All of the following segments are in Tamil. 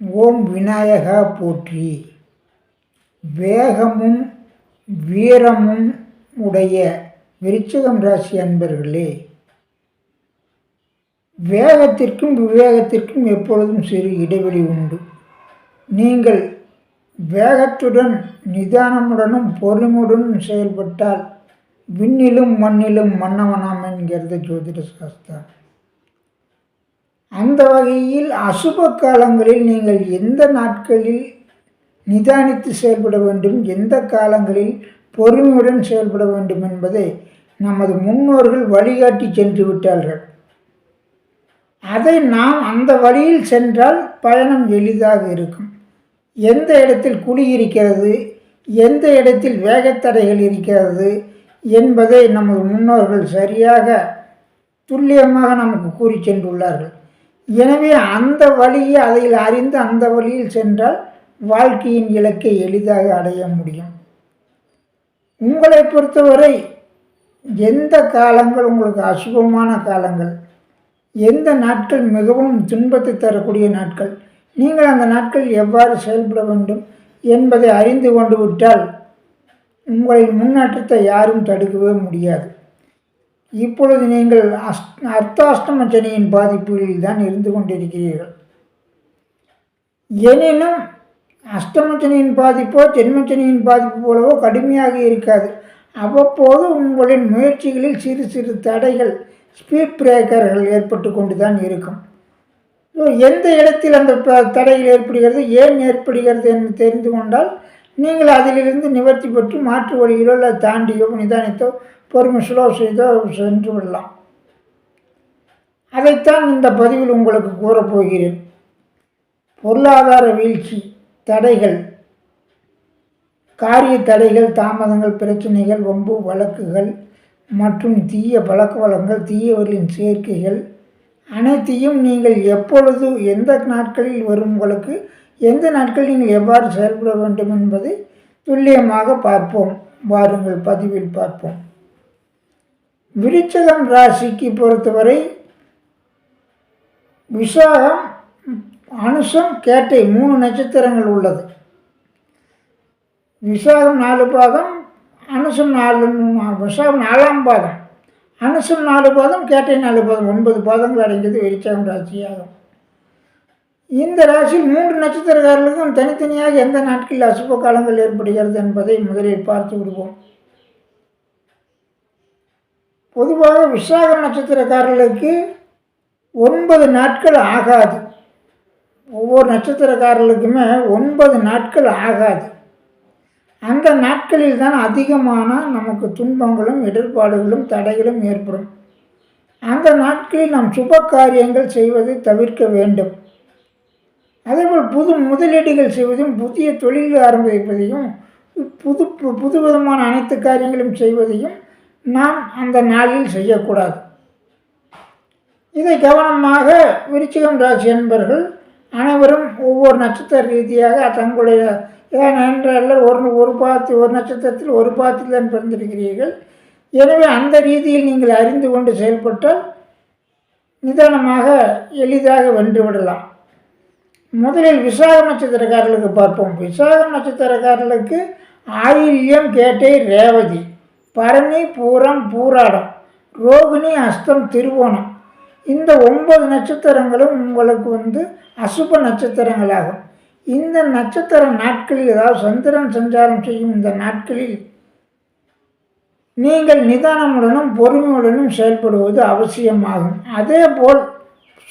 ஓம் விநாயகா போற்றி. வேகமும் வீரமும் உடைய விருச்சிகம் ராசி அன்பர்களே வேகத்திற்கும் விவேகத்திற்கும் எப்பொழுதும் சிறு இடைவெளி உண்டு. நீங்கள் வேகத்துடன் நிதானமுடனும் பொறுமையுடனும் செயல்பட்டால் விண்ணிலும் மண்ணிலும் மன்னவனாம் என்கிறது ஜோதிட சாஸ்திரம் அந்த வகையில் அசுப காலங்களில் நீங்கள் எந்த நாட்களில் நிதானித்து செயல்பட வேண்டும்? எந்த காலங்களில் பொறுமையுடன் செயல்பட வேண்டும் என்பதை நமது முன்னோர்கள் வழிகாட்டி சென்று விட்டார்கள். அதை நாம் அந்த வழியில் சென்றால் பயணம் எளிதாக இருக்கும். எந்த இடத்தில் குழி இருக்கிறது? எந்த இடத்தில் வேகத்தடைகள் இருக்கிறது? என்பதை நமது முன்னோர்கள் சரியாக துல்லியமாக நமக்கு கூறி சென்றுள்ளார்கள். எனவே அந்த வழியை அதில் அறிந்து அந்த வழியில் சென்றால் வாழ்க்கையின் இலக்கை எளிதாக அடைய முடியும். உங்களை பொறுத்தவரை எந்த காலங்கள் உங்களுக்கு அசுபமான காலங்கள்? எந்த நாட்கள் மிகவும் துன்பத்தை தரக்கூடிய நாட்கள்? நீங்கள் அந்த நாட்கள் எவ்வாறு செயல்பட வேண்டும் என்பதை அறிந்து கொண்டு விட்டால் உங்களின் முன்னேற்றத்தை யாரும் தடுக்கவே முடியாது. இப்பொழுது நீங்கள் அஸ் அர்த்தாஷ்டம சனியின் பாதிப்புகளில் தான் இருந்து கொண்டிருக்கிறீர்கள். எனினும் அஷ்டமச்சனியின் பாதிப்போ ஜென்மச்சனியின் பாதிப்பு போலவோ கடுமையாக இருக்காது. அவ்வப்போது உங்களின் முயற்சிகளில் சிறு சிறு தடைகள் ஸ்பீட் பிரேக்கர்கள் ஏற்பட்டு கொண்டு தான் இருக்கும். எந்த இடத்தில் அந்த தடைகள் ஏற்படுகிறது ஏன் ஏற்படுகிறது என்று தெரிந்து கொண்டால் நீங்கள் அதிலிருந்து நிவர்த்தி பெற்று மாற்று வழிகளோ இல்லை தாண்டியோ நிதானித்தோ பொறுமை ஸ்லோ செய்தோ சென்று விடலாம். அதைத்தான் இந்த பதிவில் உங்களுக்கு கூறப்போகிறேன் பொருளாதார வீழ்ச்சி தடைகள் காரிய தடைகள் தாமதங்கள் பிரச்சனைகள் வம்பு வழக்குகள் மற்றும் தீய பழக்க வளங்கள் தீயவர்களின் சேர்க்கைகள் அனைத்தையும் நீங்கள் எப்பொழுது எந்த நாட்களில் வரும் உங்களுக்கு எந்த நாட்களில் நீங்கள் எவ்வாறு செயல்பட வேண்டும் என்பதை துல்லியமாக பார்ப்போம். வாருங்கள் பதிவில் பார்ப்போம். விருச்சகம் ராசிக்கு பொறுத்தவரை விசாகம் அனுஷம் கேட்டை மூணு நட்சத்திரங்கள் உள்ளது. விசாகம் நாலு பாதம் அனுசம் நாலு விசாகம் நாலாம் பாதம். அனுசம் நாலு பாதம் கேட்டை நாலு பாதம். ஒன்பது பாதங்கள் அடைஞ்சது விருச்சகம் ராசியாகும் இந்த ராசியில் மூன்று நட்சத்திரக்காரர்களுக்கும் தனித்தனியாக எந்த நாட்களில் அசுப காலங்கள் ஏற்படுகிறது என்பதை முதலில் பார்த்து விடுவோம். பொதுவாக விசாக நட்சத்திரக்காரர்களுக்கு ஒன்பது நாட்கள் ஆகாது. ஒவ்வொரு நட்சத்திரக்காரர்களுக்குமே ஒன்பது நாட்கள் ஆகாது. அந்த நாட்களில் தான் அதிகமான நமக்கு துன்பங்களும் இடர்பாடுகளும் தடைகளும் ஏற்படும். அந்த நாட்களில் நாம் சுப காரியங்கள் செய்வதை தவிர்க்க வேண்டும். அதேபோல் புது முதலீடுகள் செய்வதும் புதிய தொழில் ஆரம்பிப்பதையும் புது புது விதமான அனைத்து காரியங்களும் செய்வதையும் நாம் அந்த நாளில் செய்யக்கூடாது. இதை கவனமாக விருச்சிகம் ராசி என்பர்கள் அனைவரும் ஒவ்வொரு நட்சத்திர ரீதியாக தங்களுடைய ஏனென்றால் ஒரு ஒரு பாத்தி ஒரு நட்சத்திரத்தில் ஒரு பாத்தில் தான் பிறந்திருக்கிறீர்கள். எனவே அந்த ரீதியில் நீங்கள் அறிந்து கொண்டு செயல்பட்டால் நிதானமாக எளிதாக வென்று விடலாம். முதலில் விசாக நட்சத்திரக்காரர்களுக்கு பார்ப்போம். விசாக நட்சத்திரக்காரர்களுக்கு ஆயில்யம் கேட்டை ரேவதி. பரணி பூரம் பூராடம் ரோகிணி அஸ்தம் திருவோணம். இந்த ஒன்பது நட்சத்திரங்களும் உங்களுக்கு வந்து அசுப நட்சத்திரங்களாகும். இந்த நட்சத்திர நாட்களில் அதாவது சந்திரன் சஞ்சாரம் செய்யும் இந்த நாட்களில் நீங்கள் நிதானமுடனும் பொறுமையுடனும் செயல்படுவது அவசியமாகும். அதே போல்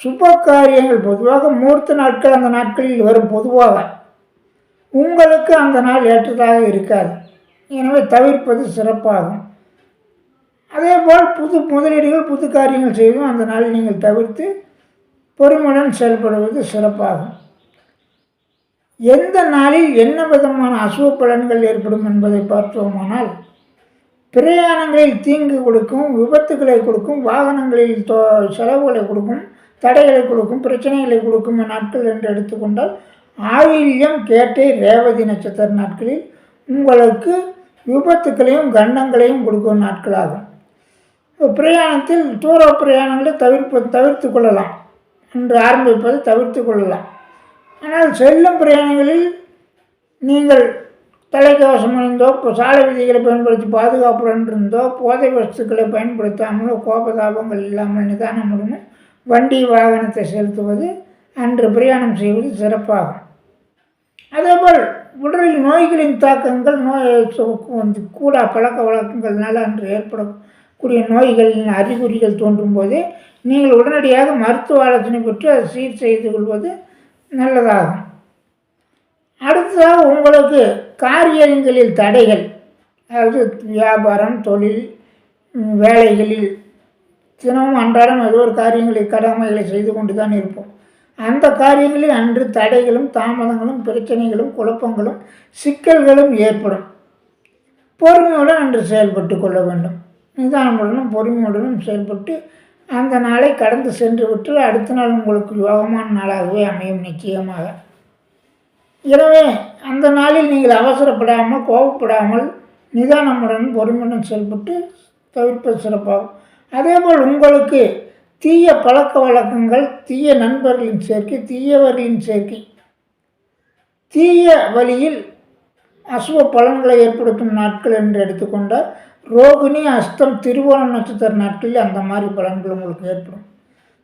சுப காரியங்கள் பொதுவாக மூர்த்த நாட்கள் அந்த நாட்களில் வரும் பொதுவாக. உங்களுக்கு அந்த நாள் ஏற்றதாக இருக்காது. எனவே தவிர்ப்பது சிறப்பாகும். அதேபோல் புது முதலீடுகள் புது காரியங்கள் செய்வதும் அந்த நாளில் நீங்கள் தவிர்த்து பொறுமையுடன் செயல்படுவது சிறப்பாகும். எந்த நாளில் என்ன விதமான அசுவ பலன்கள் ஏற்படும் என்பதை பார்த்தோமானால் பிரயாணங்களில் தீங்கு கொடுக்கும் விபத்துகளை கொடுக்கும் வாகனங்களில் செலவுகளை கொடுக்கும் தடைகளை கொடுக்கும் பிரச்சனைகளை கொடுக்கும் நாட்கள் என்று எடுத்துக்கொண்டால் ஆயில்யம் கேட்டை ரேவதி நட்சத்திர நாட்களில் உங்களுக்கு விபத்துக்களையும் கண்டங்களையும் கொடுக்கும் நாட்களாகும். பிரயாணத்தில் தூர பிரயாணங்களை தவிர்ப்ப தவிர்த்து கொள்ளலாம் என்று ஆரம்பிப்பதை தவிர்த்து கொள்ளலாம். ஆனால் செல்லும் பிரயாணங்களில் நீங்கள் தலைக்கவசம் அணிந்தோ சாலை விதிகளை பயன்படுத்தி பாதுகாப்புடன் இருந்தோ போதை வஸ்துக்களை பயன்படுத்தாமலோ கோபதாபங்கள் இல்லாமல் நிதானமுடனும் வண்டி வாகனத்தை செலுத்துவது அன்று பிரயாணம் செய்வது சிறப்பாகும். அதேபோல் உடலில் நோய்களின் தாக்கங்கள் நோய் வந்து கூடா பழக்க வழக்கங்கள்னால அன்று ஏற்படக்கூடிய நோய்களின் அறிகுறிகள் தோன்றும் போது நீங்கள் உடனடியாக மருத்துவ ஆலோசனை பெற்று அதை சீர் செய்து கொள்வது நல்லதாகும். அடுத்ததாக உங்களுக்கு காரியங்களில் தடைகள் அதாவது வியாபாரம் தொழில் வேலைகளில் தினமும் அன்றாடம் ஏதோ ஒரு காரியங்களை கடமைகளை செய்து கொண்டு தான் இருப்போம். அந்த காரியங்களில் அன்று தடைகளும் தாமதங்களும் பிரச்சனைகளும் குழப்பங்களும் சிக்கல்களும் ஏற்படும். பொறுமையுடன் அன்று செயல்பட்டு கொள்ள வேண்டும். நிதானமுடனும் பொறுமையுடனும் செயல்பட்டு அந்த நாளை கடந்து சென்று விட்டு அடுத்த நாள் உங்களுக்கு யோகமான நாளாகவே அமையும் நிச்சயமாக. எனவே அந்த நாளில் நீங்கள் அவசரப்படாமல் கோபப்படாமல் நிதானமுடன் பொறுமையுடன் செயல்பட்டு தவிர்ப்பது சிறப்பாகும். அதேபோல் உங்களுக்கு தீய பழக்க வழக்கங்கள் தீய நண்பர்களின் சேர்க்கை தீயவர்களின் சேர்க்கை. தீய வழியில் அசுவ பலன்களை ஏற்படுத்தும் நாட்கள் என்று எடுத்துக்கொண்டால் ரோகிணி அஸ்தம் திருவோணம் நட்சத்திர நாட்களில் அந்த மாதிரி பலன்கள் உங்களுக்கு ஏற்படும்.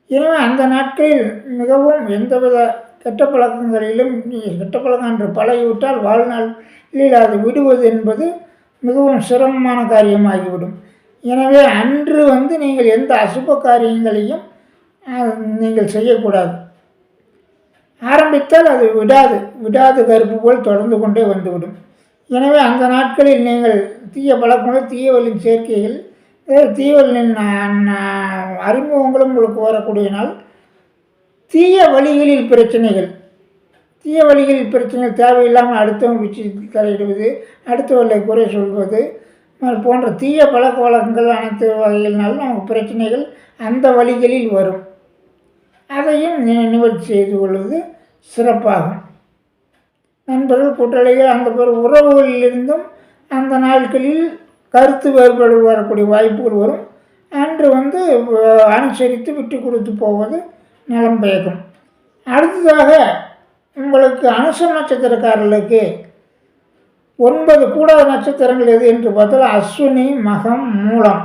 எனவே அந்த நாட்களில் மிகவும் எந்தவித கெட்ட பழக்கங்களிலும் கெட்ட பழக்கம் என்று பழகிவிட்டால் வாழ்நாளில் அது விடுவது என்பது மிகவும் சிரமமான காரியமாகிவிடும். எனவே அன்று வந்து நீங்கள் எந்த அசுப காரியங்களையும் நீங்கள் செய்யக்கூடாது. ஆரம்பித்தால் அது விடாது. விடாது கருப்பு போல் தொடர்ந்து கொண்டே வந்துவிடும். எனவே அந்த நாட்களில் நீங்கள் தீய பழக்கங்களும் தீயவலின் சேர்க்கைகள் தீயவலின் அறிமுகங்களும் உங்களுக்கு வரக்கூடிய நாள் தீய வழிகளில் பிரச்சனைகள். தீய வழிகளில் பிரச்சனைகள் தேவையில்லாமல் அடுத்தவங்க பிச்சு தலையிடுவது அடுத்தவர்களை குறை சொல்வது போன்ற தீய பழக்க வழக்கங்கள் அனைத்து வகைகளினாலும் நமக்கு பிரச்சனைகள் அந்த வழிகளில் வரும். அதையும் நிவர்த்தி செய்து கொள்வது சிறப்பாகும். நண்பர்கள் கூட்டாளிகள் அந்த உறவுகளிலிருந்தும் அந்த நாட்களில் கருத்து வேறுபாடு வரக்கூடிய வாய்ப்புகள் வரும். அன்று வந்து அனுசரித்து விட்டு கொடுத்து போவது நலம் பயக்கும். அடுத்ததாக உங்களுக்கு அனுச நட்சத்திரக்காரர்களுக்கு ஒன்பது கூடாத நட்சத்திரங்கள் எது என்று பார்த்தால் அஸ்வினி மகம் மூலம்.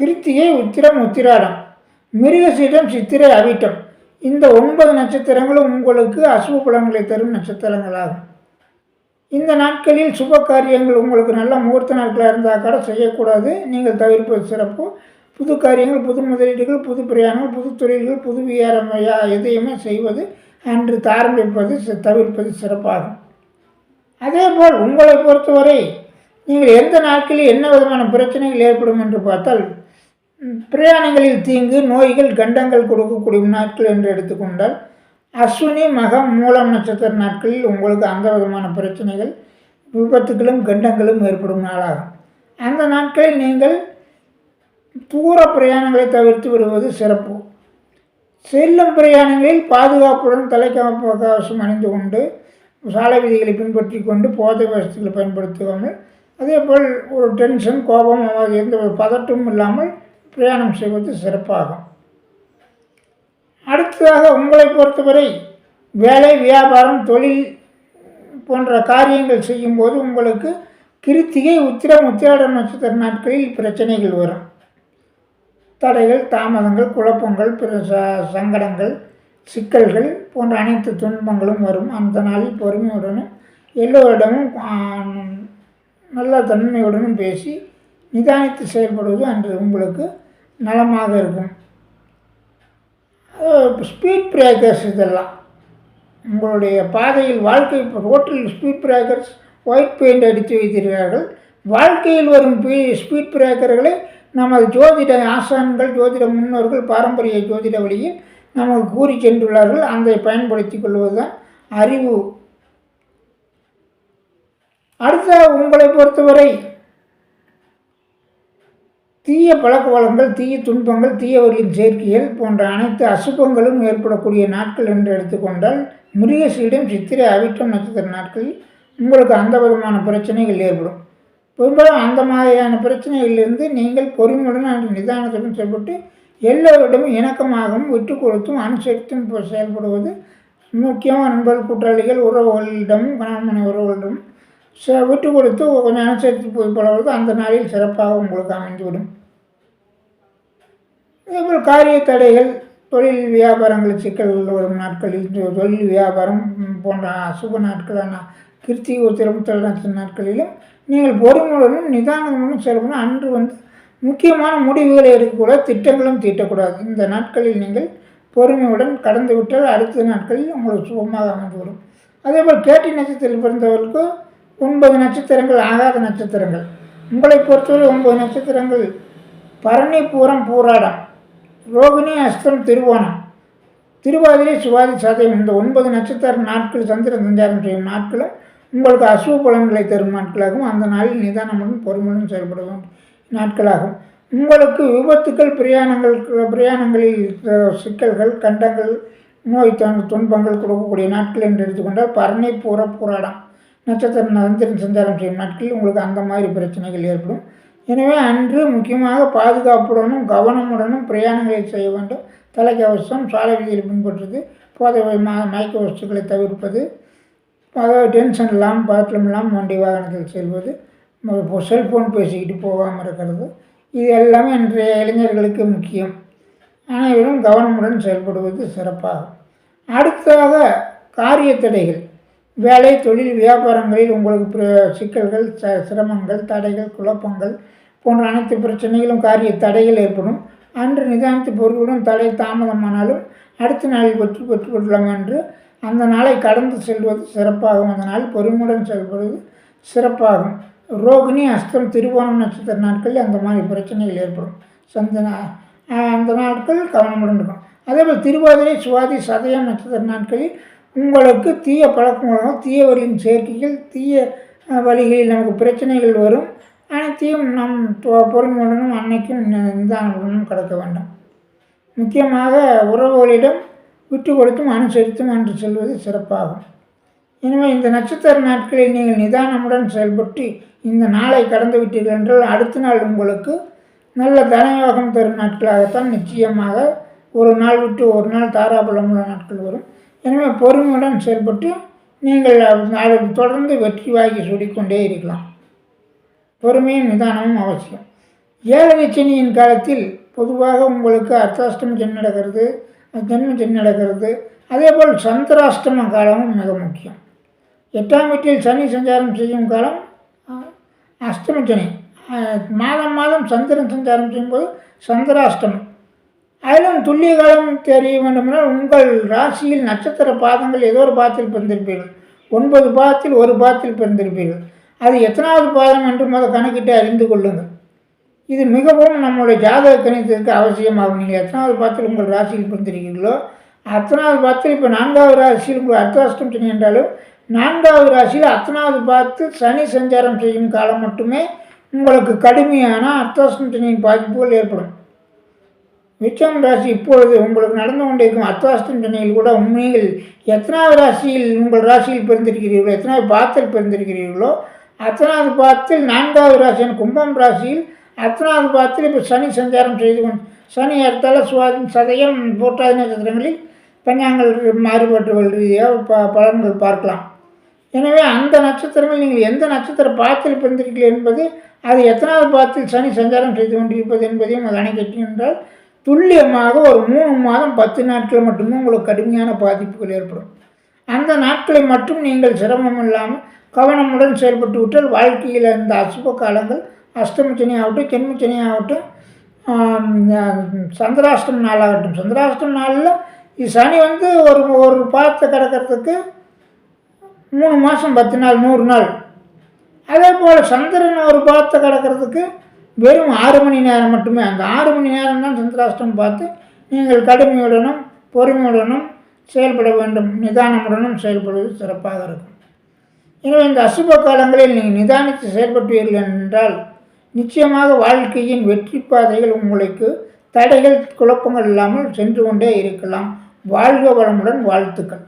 கிருத்திகை உத்திரம் உத்திராடம். மிருகசீடம் சித்திரை அவிட்டம். இந்த ஒன்பது நட்சத்திரங்களும் உங்களுக்கு அசுவ பலன்களை தரும் நட்சத்திரங்களாகும். இந்த நாட்களில் சுப காரியங்கள் உங்களுக்கு நல்ல முகூர்த்த நாட்களாக இருந்தால் கூட செய்யக்கூடாது. நீங்கள் தவிர்ப்பது சிறப்பு. புது காரியங்கள் புது முதலீடுகள் புது பிரயாணங்கள் புது தொழில்கள் புது வியாரம் எதையுமே செய்வது அன்று தாரம்பிப்பது தவிர்ப்பது சிறப்பாகும். அதேபோல் உங்களை பொறுத்தவரை நீங்கள் எந்த நாட்களில் என்ன விதமான பிரச்சனைகள் ஏற்படும் என்று பார்த்தால் பிரயாணங்களில் தீங்கு நோய்கள் கண்டங்கள் கொடுக்கக்கூடிய நாட்கள் என்று எடுத்துக்கொண்டால் அஸ்வினி மகம் மூலம் நட்சத்திர நாட்களில் உங்களுக்கு அந்த விதமான பிரச்சனைகள் விபத்துகளும் கண்டங்களும் ஏற்படும் நாளாகும். அந்த நாட்களில் நீங்கள் தூர பிரயாணங்களை தவிர்த்து விடுவது சிறப்பு. செல்லும் பிரயாணங்களில் பாதுகாப்புடன் தலைக்கவசம் அணிந்து கொண்டு சாலை விதிகளை பின்பற்றி கொண்டு போதை வசதிகளை பயன்படுத்துவாங்க அதே போல் ஒரு டென்ஷன் கோபம் எந்த ஒரு பதட்டமும் இல்லாமல் பிரயாணம் செய்வது சிறப்பாகும். அடுத்ததாக உங்களை பொறுத்தவரை வேலை வியாபாரம் தொழில் போன்ற காரியங்கள் செய்யும்போது உங்களுக்கு கிருத்திகை உத்திரம் உத்திராட நட்சத்திர நாட்களில் பிரச்சனைகள் வரும். தடைகள் தாமதங்கள் குழப்பங்கள் பிற ச சங்கடங்கள் சிக்கல்கள் போன்ற அனைத்து துன்பங்களும் வரும். அந்த நாளில் பொறுமையுடனும் எல்லோரிடமும் நல்ல தன்மையுடனும் பேசி நிதானித்து செயல்படுவது அன்று உங்களுக்கு நலமாக இருக்கும். ஸ்பீட் பிரேக்கர்ஸ் இதெல்லாம். உங்களுடைய பாதையில் வாழ்க்கை ரோட்டில் ஸ்பீட் பிரேக்கர்ஸ் ஒயிட் பெயிண்ட் அடித்து வைத்திருக்கிறார்கள். வாழ்க்கையில் வரும் ஸ்பீட் பிரேக்கர்களை நமது ஜோதிட ஆசிரமங்கள் ஜோதிட முன்னோர்கள் பாரம்பரிய ஜோதிட வழியில் நமக்கு கூறி சென்றுள்ளார்கள். அதை பயன்படுத்தி கொள்வதுதான் அறிவு. அடுத்த உங்களை பொறுத்தவரை தீய பழக்க வளங்கள் தீய துன்பங்கள் தீயவர்களின் சேர்க்கைகள் போன்ற அனைத்து அசுபங்களும் ஏற்படக்கூடிய நாட்கள் என்று எடுத்துக்கொண்டால் மிருகசீடம் சித்திரை அவிட்டம் நட்சத்திர நாட்களில் உங்களுக்கு அந்த விதமான பிரச்சனைகள் ஏற்படும். பெரும்பாலும் அந்த மாதிரியான பிரச்சனைகளிலிருந்து நீங்கள் பொறுமையுடன் அன்று நிதானத்துடன் செயல்பட்டு எல்லோரிடமும் இணக்கமாகவும் விட்டு கொடுத்தும் அனுசரித்தும் செயல்படுவது முக்கியமாக நண்பர்கள் கூட்டாளிகள் உறவுகளிடமும் கணவன் உறவுகளிடமும் ச விட்டு கொடுத்து கொஞ்சம் அனுசரித்து போய் பழகுவது அந்த நாளில் சிறப்பாக உங்களுக்கு அமைந்துவிடும். இதேபோல் காரிய தடைகள் தொழில் வியாபாரங்கள் சிக்கல்கள் வரும் நாட்களில் தொழில் வியாபாரம் போன்ற அசுப நாட்களான கிருத்திகை உத்திரம் நாட்களிலும் நீங்கள் பொறுமையுடனும் நிதானமும் செல்லணும் அன்று வந்து முக்கியமான முடிவுகளை எடுக்கக்கூட திட்டங்களும் தீட்டக்கூடாது. இந்த நாட்களில் நீங்கள் பொறுமையுடன் கடந்து விட்டால் அடுத்த நாட்களில் உங்களுக்கு சுகமாக அமைந்துவிடும். அதேபோல் கேட்டி நட்சத்திரத்தில் பிறந்தவர்களுக்கு ஒன்பது நட்சத்திரங்கள் ஆகாத நட்சத்திரங்கள். உங்களை பொறுத்தவரை ஒன்பது நட்சத்திரங்கள் பரணி பூரம் பூராடம் ரோகிணி அஸ்தம் திருவோணம். திருவாதிரை சுவாதி சதயம் இந்த ஒன்பது நட்சத்திர நாட்கள் சந்திரன் சஞ்சாரம் செய்யும் நாட்களும் உங்களுக்கு அசுவ பலன்களை தரும் நாட்களாகவும் அந்த நாளில் நிதானமுடன் பொறுமையுடன் செயல்பட நாட்களாகும். உங்களுக்கு விபத்துக்கள் பிரயாணங்கள் பிரயாணங்களில் சிக்கல்கள் கண்டங்கள் நோய் துன்பங்கள் கொடுக்கக்கூடிய நாட்கள் என்று எடுத்துக்கொண்டால் பரணை பூர போராடம் நட்சத்திரம் நந்திரன் சஞ்சாரம் செய்யும் நாட்களில் உங்களுக்கு அந்த மாதிரி பிரச்சனைகள் ஏற்படும். எனவே அன்று முக்கியமாக பாதுகாப்புடனும் கவனமுடனும் பிரயாணங்களை செய்ய வேண்டும். தலைக்கவசம் சாலை விதியில் பின்பற்றுவது போதை மயக்க வசதிகளை தவிர்ப்பது பல டென்ஷன் இல்லாமல் பாத்ரூம் இல்லாமல் வண்டி வாகனத்தில் செல்வது செல்ஃபோன் பேசிக்கிட்டு போகாமல் இருக்கிறது இது எல்லாமே இன்றைய இளைஞர்களுக்கு முக்கியம். அனைவரும் கவனமுடன் செயல்படுவது சிறப்பாகும். அடுத்ததாக காரிய தடைகள். வேலை தொழில் வியாபாரங்களில் உங்களுக்கு பிர- சிக்கல்கள் ச- சிரமங்கள் தடைகள் குழப்பங்கள் போன்ற அனைத்து பிரச்சனைகளும் காரிய தடைகள் ஏற்படும். அன்று நிதானித்து பொருளுடன் தடை தாமதமானாலும் அடுத்த நாளில் வெற்றி பெற்றுக்கொள்ளலாம் என்று அந்த நாளை கடந்து செல்வது சிறப்பாகும். அந்த நாள் பொறுமுடன் செல்வது சிறப்பாகும். ரோகிணி அஸ்தம் திருவோணம் நட்சத்திர நாட்களில் அந்த மாதிரி பிரச்சனைகள் ஏற்படும். சந்தன அந்த நாட்கள் கவனமுடன் இருக்கும். அதேபோல் திருவாதிரை சுவாதி சதயம் நட்சத்திர நாட்களில் உங்களுக்கு தீய பழக்கங்களும் தீயவர்களின் சேர்க்கைகள் தீய வழிகளில் நமக்கு பிரச்சனைகள் வரும். அனைத்தையும் நம் பொ- பொறுமையுடனும் அன்னைக்கும் நிதானமுடனும் கடக்க வேண்டும். முக்கியமாக உறவுகளிடம் விட்டு கொடுத்தும் அனுசரித்தும் அன்று செல்வது சிறப்பாகும். எனவே இந்த நட்சத்திர நாட்களில் நீங்கள் நிதானமுடன் செயல்பட்டு இந்த நாளை கடந்து விட்டீர்கள் என்றால் அடுத்த நாள் உங்களுக்கு நல்ல தனயோகம் தரும் நாட்களாகத்தான் நிச்சயமாக ஒரு நாள் விட்டு ஒரு நாள் தாராபலம் உள்ள நாட்கள் வரும். எனவே பொறுமையுடன் செயல்பட்டு நீங்கள் அதை தொடர்ந்து வெற்றி வாங்கி சுடிக்கொண்டே இருக்கலாம். பொறுமையும் நிதானமும் அவசியம். ஏழரை சனியின் காலத்தில் பொதுவாக உங்களுக்கு அர்த்தாஷ்டம் ஜென் நடக்கிறது. ஜென்ம ஜென் நடக்கிறது. அதேபோல் சந்திராஷ்டம காலமும் மிக முக்கியம். எட்டாம் வீட்டில் சனி சஞ்சாரம் செய்யும் காலம் அஹ், அஷ்டம சனி. மாதம் மாதம் சந்திரன் சஞ்சாரம் செய்யும்போது சந்திராஷ்டமம். அதிலும் துல்லிய காலம் தெரிய வேண்டுமென்றால் உங்கள் ராசியில் நட்சத்திர பாதங்கள் ஏதோ ஒரு பாதத்தில் பிறந்திருப்பீர்கள். ஒன்பது பாதத்தில் ஒரு பாதத்தில் பிறந்திருப்பீர்கள். அது எத்தனாவது பாதம் என்று முதல் கணக்கிட்டு அறிந்து கொள்ளுங்கள். இது மிகவும் நம்மளுடைய ஜாதக கணிதத்திற்கு அவசியமாகும். நீங்கள் எத்தனாவது பார்த்து உங்கள் ராசியில் பிறந்திருக்கீங்களோ அத்தனாவது பாதத்தில் இப்போ நான்காவது ராசியில் உங்கள் அர்த்தாஷ்டம் என்றாலும் நான்காவது ராசியில் அத்தனாவது பார்த்து சனி சஞ்சாரம் செய்யும் காலம் மட்டுமே உங்களுக்கு கடுமையான அர்த்தாஷ்டம் பாதிப்புகள் ஏற்படும். மிச்சம் ராசி இப்பொழுது உங்களுக்கு நடந்து கொண்டிருக்கும் அர்த்தாஷ்டம் சனியில் கூட உண்மையில் எத்தனாவது ராசியில் உங்கள் ராசியில் பிறந்திருக்கிறீர்களோ எத்தனாவது பாத்தில் பிறந்திருக்கிறீர்களோ அத்தனாவது பாத்தில் நான்காவது ராசியான கும்பம் ராசியில் அத்தனாவது பாத்தில் இப்போ சனி சஞ்சாரம் செய்து கொண்டு சனி அடுத்தால சுவாதி சதயம் போட்டாதி நட்சத்திரங்களில் பஞ்சாங்கள் மாறுபாட்டுகள் ரீதியாக ப பலன்கள் பார்க்கலாம். எனவே அந்த நட்சத்திரங்கள் நீங்கள் எந்த நட்சத்திர பாத்தில் பிறந்திருக்கீர்கள் என்பது அது எத்தனாவது பாத்தில் சனி சஞ்சாரம் செய்து கொண்டிருப்பது என்பதையும் கணக்கிட்டு என்றால் துல்லியமாக ஒரு மூணு மாதம் பத்து நாட்கள் மட்டுமே உங்களுக்கு கடுமையான பாதிப்புகள் ஏற்படும். அந்த நாட்களை மட்டும் நீங்கள் சிரமம் இல்லாமல் கவனமுடன் செயல்பட்டு விட்டால் வாழ்க்கையில் இந்த அசுப காலங்கள் அஷ்டம சனி ஆகட்டும் ஜென்ம சனி ஆகட்டும் சந்திராஷ்டம் நாளாகட்டும். சந்திராஷ்டம் நாளில் சனி வந்து ஒரு ஒரு பாதத்தை கிடக்கிறதுக்கு மூணு மாதம் பத்து நாள் நூறு நாள். அதே போல் சந்திரன் ஒரு பாதத்தை கிடக்கிறதுக்கு வெறும் ஆறு மணி நேரம் மட்டுமே. அந்த ஆறு மணி நேரம் தான் சந்திராஷ்டம் பார்த்து நீங்கள் கடுமையுடனும் பொறுமையுடனும் செயல்பட வேண்டும். நிதானமுடனும் செயல்படுவது சிறப்பாக இருக்கும். எனவே இந்த அசுப காலங்களில் நீங்கள் நிதானித்து செயல்பட்டுவீர்கள் என்றால் நிச்சயமாக வாழ்க்கையின் வெற்றி பாதைகள் உங்களுக்கு தடைகள் குழப்பங்கள் இல்லாமல் சென்று கொண்டே இருக்கலாம். வாழ்க வளமுடன் வாழ்த்துக்கள்.